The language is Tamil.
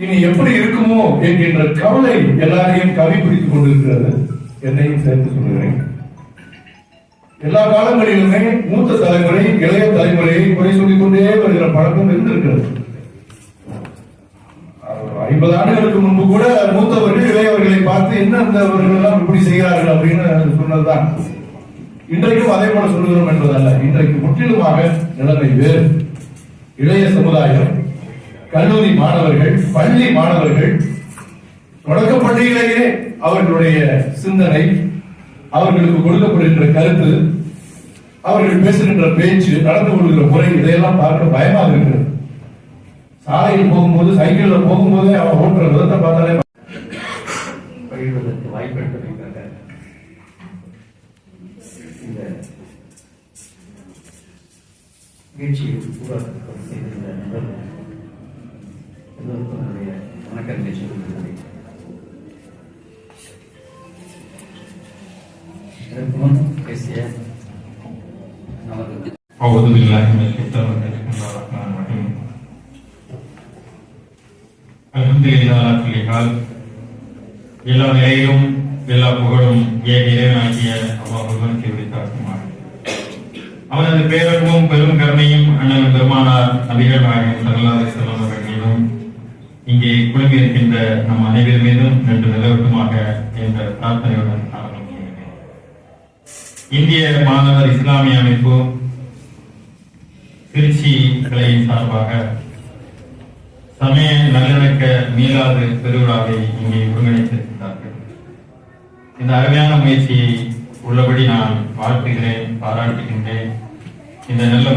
இனி எப்படி இருக்குமோ என்கின்ற கவலை எல்லாரையும் கவி பிடித்துக் கொண்டிருக்கிறது. என்னையும் சேர்த்து சொல்கிறேன் எல்லா காலங்களிலுமே மூத்த தலைமுறை இளைய தலைமுறையை குறை சொல்லிக் கொண்டே வருகிற பழக்கம் இருந்திருக்கிறது. ஐம்பது ஆண்டுகளுக்கு முன்பு கூட மூத்தவர்கள் இளையவர்களை பார்த்து என்ன இந்த அவர்கள் எல்லாம் இப்படி செய்கிறார்கள் அப்படின்னு சொன்னதுதான். இன்றைக்கும் அதே போல சொல்லுகிறோம் என்பதல்ல. இன்றைக்கு முற்றிலுமாக நிலைமை வேறு. இளைய சமுதாயம் கல்லூரி மாணவர்கள் பள்ளி மாணவர்கள் தொடக்க பள்ளியிலேயே அவர்களுடைய சிந்தனை அவர்களுக்கு கொடுக்கப்படுகின்ற கருத்து அவர்கள் பேசுகின்ற பேச்சு நடந்து கொள்கிற முறை இதையெல்லாம் பார்க்க பயமாக இருக்கிறது. சாலையில் போகும்போது சைக்கிள்ல போகும்போதே அவன் ஓட்டுற விதத்தை பார்த்தாலே பகிர்வதற்கு வாய்ப்பளித்தமைக்காக இந்த நிகழ்ச்சியில் கூட செய்திருந்த நண்பர்கள் வணக்க நிகழ்ச்சி கொடுக்கிறது இதற்கு முன் பேசிய நமது أعوذ بالله من الشيطان الرجيم بسم الله الرحمن الرحيم الحمد لله على كل حال எல்லா நிலையிலும் எல்லா புகழும் ஏக இறைவனாகிய அல்லாஹ் ஒருவனுக்கு விரித்தாக்குமாறு அவனது பேரன்பும் பெரும் கருணையும் அண்ணன் பெருமானார் நபிகள் நாயகம் ஸல்லல்லாஹு இங்கே குழுமி இருக்கின்ற நம் அனைவர் மீதும் நின்று நிலவட்டுமாக என்ற பிரார்த்தனையுடன் இந்திய மாணவர் இஸ்லாமிய அமைப்பு திருச்சி கிளையின் சார்பாக சமய நல்லிணக்க மீளாது பெருவிழாவை இங்கே ஒருங்கிணைத்திருக்கிறார்கள். இந்த அருமையான முயற்சியை உள்ளபடி நான் வாழ்த்துகிறேன் பாராட்டுகின்றேன். இந்த நல்ல